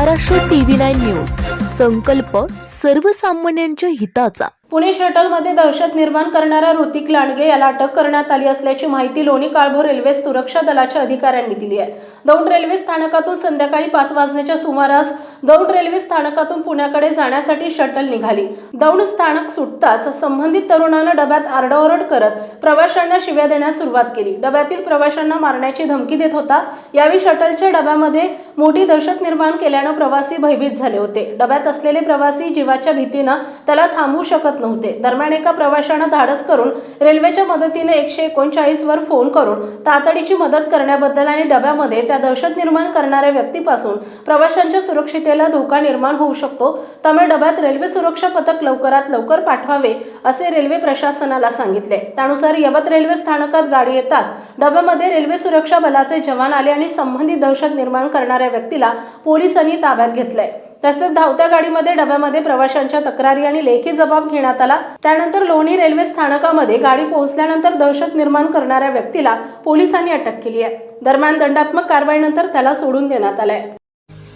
Maharashtra TV nine news. संकल्प सर्वसामान्यांच्या हिताचा. पुणे शटलमध्ये दहशत निर्माण करणारा ऋतिक लांडगे याला अटक करण्यात आली असल्याची माहिती लोणी काळभोर रेल्वे सुरक्षा दलाच्या अधिकाऱ्यांनी दिली आहे. दौंड रेल्वे स्थानकातून संध्याकाळी पाच वाजण्याच्या सुमारास दौंड रेल्वे स्थानकातून पुण्याकडे जाण्यासाठी शटल निघाली. दौंड स्थानक सुटताच संबंधित तरुणानं डब्यात आरडाओरड करत प्रवाशांना शिव्या देण्यास सुरुवात केली. डब्यातील प्रवाशांना मारण्याची धमकी देत होता. यावेळी शटलच्या डब्यामध्ये मोठी दहशत निर्माण केल्यानं प्रवासी भयभीत झाले होते. डब्यात असलेले प्रवासी जीवाच्या भीतीनं त्याला थांबवू शकत नव्हते. दरम्यान एका प्रवाशानं धाडस करून रेल्वेच्या मदतीने एकशे एकोणचाळीस वर फोन करून तातडीची मदत करण्याबद्दल आणि डब्यामध्ये त्या दहशत निर्माण करणाऱ्या व्यक्तीपासून प्रवाशांच्या सुरक्षितेला धोका निर्माण होऊ शकतो त्यामुळे डब्यात रेल्वे सुरक्षा पथक लवकरात लवकर पाठवावे असे रेल्वे प्रशासनाला सांगितले. त्यानुसार यवत रेल्वे स्थानकात गाडी येताच डब्यामध्ये रेल्वे सुरक्षा बलाचे जवान आले आणि संबंधित दहशत निर्माण करणाऱ्या व्यक्तीला पोलिसांनी ताब्यात घेतलंय. तसेच धावत्या गाडीमध्ये डब्यामध्ये प्रवाशांच्या तक्रारी आणि लेखी जबाब घेण्यात आला. त्यानंतर लोणी रेल्वे स्थानकामध्ये गाडी पोहोचल्यानंतर दहशत निर्माण करणाऱ्या व्यक्तीला पोलिसांनी अटक केली आहे. दरम्यान दंडात्मक कारवाईनंतर त्याला सोडून देण्यात आलंय.